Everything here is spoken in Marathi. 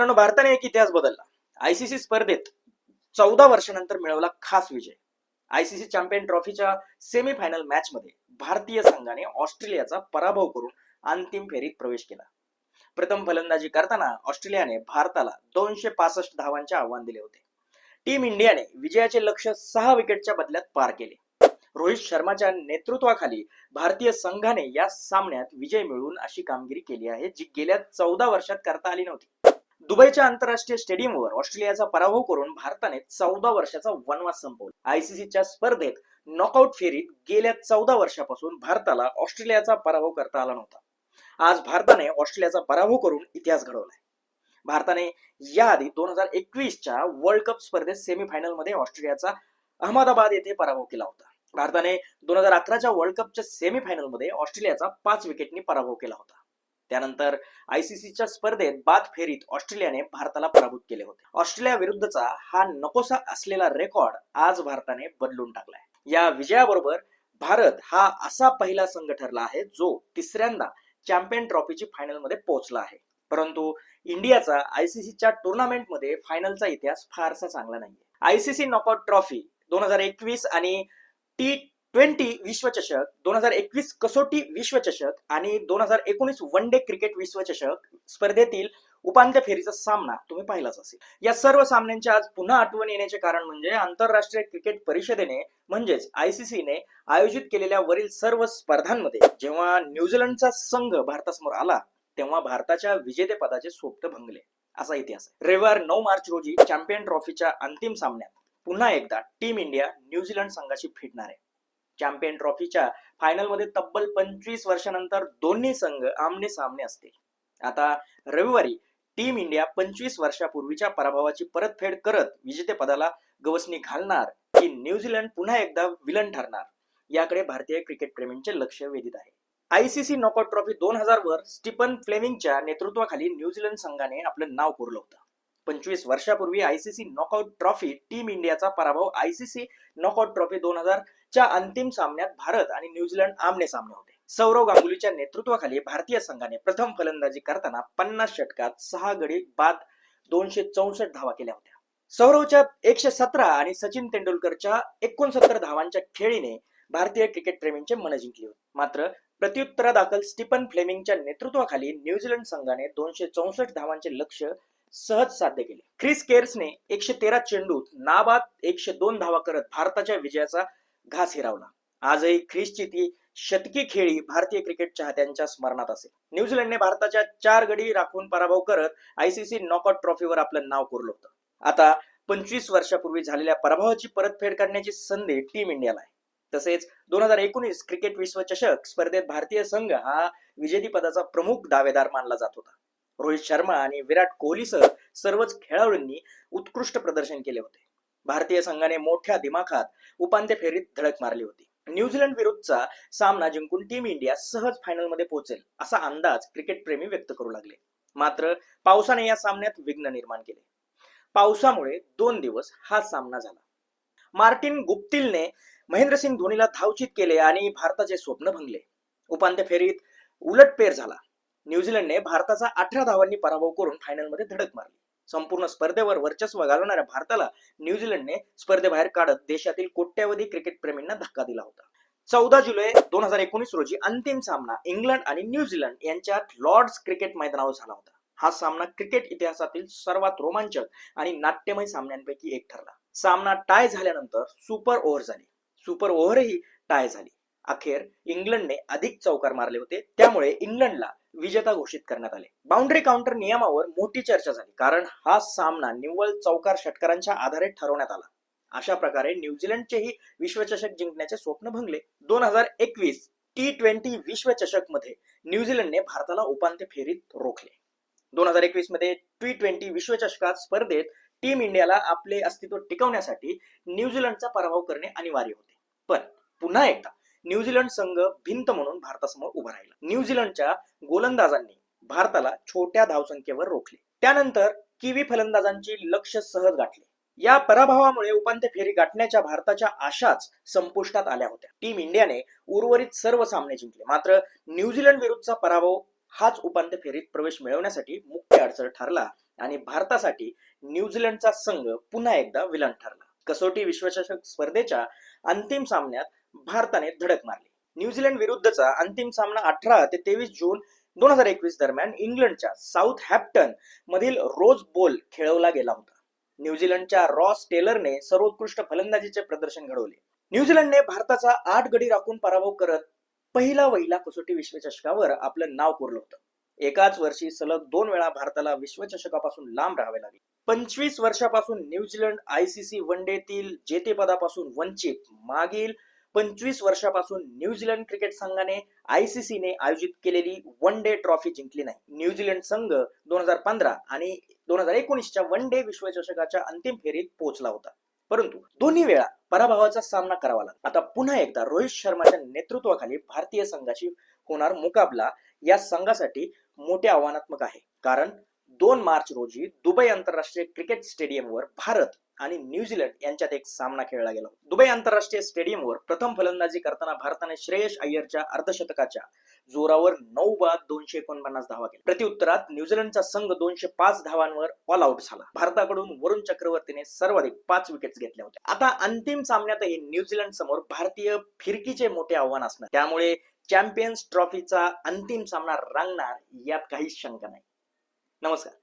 मित्रांनो भारताने एक इतिहास बदलला. आयसीसी स्पर्धेत चौदा वर्षानंतर मिळवला खास विजय. आयसीसी चॅम्पियन ट्रॉफीच्या सेमीफायनल मॅच मध्ये भारतीय संघाने ऑस्ट्रेलियाचा पराभव करून अंतिम फेरीत प्रवेश केला. प्रथम फलंदाजी करताना ऑस्ट्रेलियाने भारताला दोनशे पासष्ट धावांचे आव्हान दिले होते. टीम इंडियाने विजयाचे लक्ष सहा विकेटच्या बदल्यात पार केले. रोहित शर्माच्या नेतृत्वाखाली भारतीय संघाने या सामन्यात विजय मिळवून अशी कामगिरी केली आहे जी गेल्या चौदा वर्षात करता आली नव्हती. दुबईच्या आंतरराष्ट्रीय स्टेडियमवर ऑस्ट्रेलियाचा पराभव करून भारताने चौदा वर्षाचा वनवास संपवला. आयसीसीच्या स्पर्धेत नॉकआउट फेरीत गेल्या चौदा वर्षापासून भारताला ऑस्ट्रेलियाचा पराभव करता आला नव्हता. आज भारताने ऑस्ट्रेलियाचा पराभव करून इतिहास घडवलाय. भारताने याआधी दोन हजार एकवीसच्या वर्ल्ड कप स्पर्धेत सेमीफायनलमध्ये ऑस्ट्रेलियाचा अहमदाबाद येथे पराभव केला होता. भारताने दोन हजार अकराच्या वर्ल्ड कपच्या सेमीफायनलमध्ये ऑस्ट्रेलियाचा पाच विकेटनी पराभव केला होता. त्यानंतर आयसीसीच्या स्पर्धेत बाद फेरीत ऑस्ट्रेलियाने भारताला पराभूत केले होते. ऑस्ट्रेलिया विरुद्धचा हा नकोसा असलेला रेकॉर्ड आज भारताने बदलून टाकलाय. या विजयाबरोबर भारत हा असा पहिला संघ ठरला आहे जो तिसऱ्यांदा चॅम्पियन ट्रॉफीची फायनलमध्ये पोहोचला आहे. परंतु इंडियाचा आयसीसीच्या टुर्नामेंटमध्ये फायनलचा इतिहास फारसा चांगला नाहीये. आयसीसी नॉकआउट ट्रॉफी दोन हजार एकवीस आणि टी ट्वेंटी विश्वचषक दोन हजार एकवीस कसोटी विश्वचषक आणि दोन हजार एकोणीस वन डे क्रिकेट विश्वचषक स्पर्धेतील उपांत्य फेरीचा सामना तुम्ही पाहिलाच असेल. या सर्व सामन्यांची आज पुन्हा आठवण येण्याचे कारण म्हणजे आंतरराष्ट्रीय क्रिकेट परिषदेने म्हणजेच आयसीसीने आयोजित केलेल्या वरील सर्व स्पर्धांमध्ये जेव्हा न्यूझीलंडचा संघ भारतासमोर आला तेव्हा भारताच्या विजेतेपदाचे स्वप्न भंगले. असा इतिहास रविवार नऊ मार्च रोजी चॅम्पियन ट्रॉफीच्या अंतिम सामन्यात पुन्हा एकदा टीम इंडिया न्यूझीलंड संघाशी भिडणार आहे. चॅम्पियन ट्रॉफीच्या फायनलमध्ये तब्बल पंचवीस वर्षानंतर दोन्ही संघ आमने सामने असतील. आता रविवारी टीम इंडिया पंचवीस वर्षापूर्वीच्या पराभवाची परतफेड करत विजेतेपदाला गवसणी घालणार की न्यूझीलंड पुन्हा एकदा विलन ठरणार याकडे भारतीय क्रिकेट प्रेमींचे लक्ष वेधित आहे. आयसीसी नॉकआउट ट्रॉफी दोन हजार वर स्टीफन फ्लेमिंगच्या नेतृत्वाखाली न्यूझीलंड संघाने आपलं नाव कोरलं होतं. पंचवीस वर्षापूर्वी आयसीसी नॉकआउट ट्रॉफी टीम इंडियाचा पराभव आयसीसी नॉकआउट ट्रॉफी दोन हजार च्या अंतिम सामन्यात भारत आणि न्यूझीलंड आमने सामने होते. सौरव गांगुलीच्या नेतृत्वाखाली भारतीय संघाने प्रथम फलंदाजी करताना पन्नास षटकात सहा गडी बाद दोनशे चौसष्ट धावा केल्या होत्या. सौरवच्या एकशे सतरा आणि सचिन तेंडुलकरच्या एकोणसत्तर धावांच्या खेळीने भारतीय क्रिकेट प्रेमींचे मन जिंकले होते. मात्र प्रत्युत्तरादाखल स्टीफन फ्लेमिंगच्या नेतृत्वाखाली न्यूझीलंड संघाने दोनशे चौसष्ट धावांचे लक्ष सहज साध्य केले. क्रिस केर्सने एकशे तेरा चेंडूत नाबाद एकशे दोन धावा करत भारताच्या विजयाचा घास हिरावला. आजही ख्रिसची ती शतकी खेळी भारतीय क्रिकेट चाहत्यांच्या स्मरणात असेल. न्यूझीलंडने भारताच्या चार गडी राखून पराभव करत आयसीसी नॉकआउट ट्रॉफीवर आपलं नाव कोरलं होतं. आता पंचवीस वर्षापूर्वी झालेल्या पराभवाची परतफेड करण्याची संधी टीम इंडियाला आहे. तसेच दोन हजार एकोणीस क्रिकेट विश्वचषक स्पर्धेत भारतीय संघ हा विजेतीपदाचा प्रमुख दावेदार मानला जात होता. रोहित शर्मा आणि विराट कोहलीसह सर्वच खेळाडूंनी उत्कृष्ट प्रदर्शन केले होते. भारतीय संघाने मोठ्या दिमाखात उपांत्य फेरीत धडक मारली होती. न्यूझीलंड विरुद्धचा सामना जिंकून टीम इंडिया सहज फायनलमध्ये पोहोचेल असा अंदाज क्रिकेट प्रेमी व्यक्त करू लागले. मात्र पावसाने या सामन्यात विघ्न निर्माण केले. पावसामुळे दोन दिवस हा सामना झाला. मार्टिन गुप्तिलने महेंद्रसिंग धोनीला धावचित केले आणि भारताचे स्वप्न भंगले. उपांत्य फेरीत उलटपेर झाला. न्यूझीलंडने भारताचा अठरा धावांनी पराभव करून फायनलमध्ये धडक मारली. संपूर्ण स्पर्धेवर वर्चस्व घालवणाऱ्या भारताला न्यूझीलंडने स्पर्धेबाहेर काढत देशातील कोट्यावधी क्रिकेट प्रेमींना धक्का दिला होता. चौदा जुलै दोन हजार एकोणीस रोजी अंतिम सामना इंग्लंड आणि न्यूझीलंड यांच्यात लॉर्ड्स क्रिकेट मैदानावर झाला होता. हा सामना क्रिकेट इतिहासातील सर्वात रोमांचक आणि नाट्यमय सामन्यांपैकी एक ठरला. सामना टाय झाल्यानंतर सुपर ओव्हर झाली. सुपर ओव्हरही टाय झाली. अखेर इंग्लंडने अधिक चौकार मारले होते. त्यामुळे इंग्लंडला विजेता घोषित करण्यात आले. बाउंड्री काउंटर नियमावर मोठी चर्चा झाली कारण हा सामना निव्वळ चौकार षटकारांच्या आधारे ठरवण्यात आला. अशा प्रकारे न्यूझीलंडचेही विश्वचषक जिंकण्याचे स्वप्न भंगले. दोन हजार एकवीस टी ट्वेंटी विश्वचषकमध्ये न्यूझीलंडने भारताला उपांत्य फेरीत रोखले. दोन हजार एकवीसमध्ये टी ट्वेंटी विश्वचषकात स्पर्धेत टीम इंडियाला आपले अस्तित्व टिकवण्यासाठी न्यूझीलंडचा पराभव करणे अनिवार्य होते. पण पुन्हा एकदा न्यूझीलंड संघ भिंत म्हणून भारतासमोर उभा राहिला. न्यूझीलंडच्या गोलंदाजांनी भारताला छोट्या धावसंख्येवर रोखले. त्यानंतर किवी फलंदाजांची लक्ष सहज गाठले. या पराभवामुळे उपांत्य फेरी गाठण्याच्या भारताच्या आशाच संपुष्टात आल्या होत्या. टीम इंडियाने उर्वरित सर्व सामने जिंकले. मात्र न्यूझीलंड विरुद्धचा पराभव हाच उपांत्य फेरीत प्रवेश मिळवण्यासाठी मुख्य अडचण ठरला आणि भारतासाठी न्यूझीलंडचा संघ पुन्हा एकदा विलन ठरला. कसोटी विश्वचषक स्पर्धेच्या अंतिम सामन्यात भारताने धडक मारली. न्यूझीलंड विरुद्धचा अंतिम सामना अठरा ते तेवीस जून दोन हजार एकवीस दरम्यान इंग्लंडच्या साऊथ हॅप्टन मधील रोज बोल खेळवला गेला होता. न्यूझीलंडच्या रॉस टेलरने सर्वोत्कृष्ट फलंदाजीचे प्रदर्शन घडवले. न्यूझीलंडने भारताचा आठ गडी राखून पराभव करत पहिला वहिला कसोटी विश्वचषकावर आपलं नाव कोरलं होतं. एकाच वर्षी सलग दोन वेळा भारताला विश्वचषकापासून लांब राहावे लागले. पंचवीस वर्षापासून न्यूझीलंड आयसीसी वन डेतील जेतेपदापासून वंचित मागील पंचवीस वर्षापासून न्यूझीलंड क्रिकेट संघाने आयसीसीने आयोजित केलेली वन डे ट्रॉफी जिंकली नाही. न्यूझीलंड संघ दोन हजार पंधरा आणि दोन हजार एकोणीसच्या वन डे विश्वचषकाच्या अंतिम फेरीत पोहोचला होता. परंतु दोन्ही वेळा पराभवाचा सामना करावा लागला. आता पुन्हा एकदा रोहित शर्माच्या नेतृत्वाखाली भारतीय संघाशी होणार मुकाबला या संघासाठी मोठे आव्हानात्मक आहे. कारण दोन मार्च रोजी दुबई आंतरराष्ट्रीय क्रिकेट स्टेडियमवर भारत आणि न्यूझीलंड यांच्यात एक सामना खेळला गेला. दुबई आंतरराष्ट्रीय स्टेडियमवर प्रथम फलंदाजी करताना भारताने श्रेयस अय्यरच्या अर्धशतकाच्या जोरावर नऊ बाद दोनशे एकोणपन्नास धावा केल्या. प्रत्युत्तरात न्यूझीलंडचा संघ दोनशे पाच धावांवर ऑल आउट झाला. भारताकडून वरुण चक्रवर्तीने सर्वाधिक पाच विकेट्स घेतल्या होत्या. आता अंतिम सामन्यातही न्यूझीलंड समोर भारतीय फिरकीचे मोठे आव्हान असणार. त्यामुळे चॅम्पियन्स ट्रॉफीचा अंतिम सामना रंगणार यात काहीच शंका नाही. नमस्कार.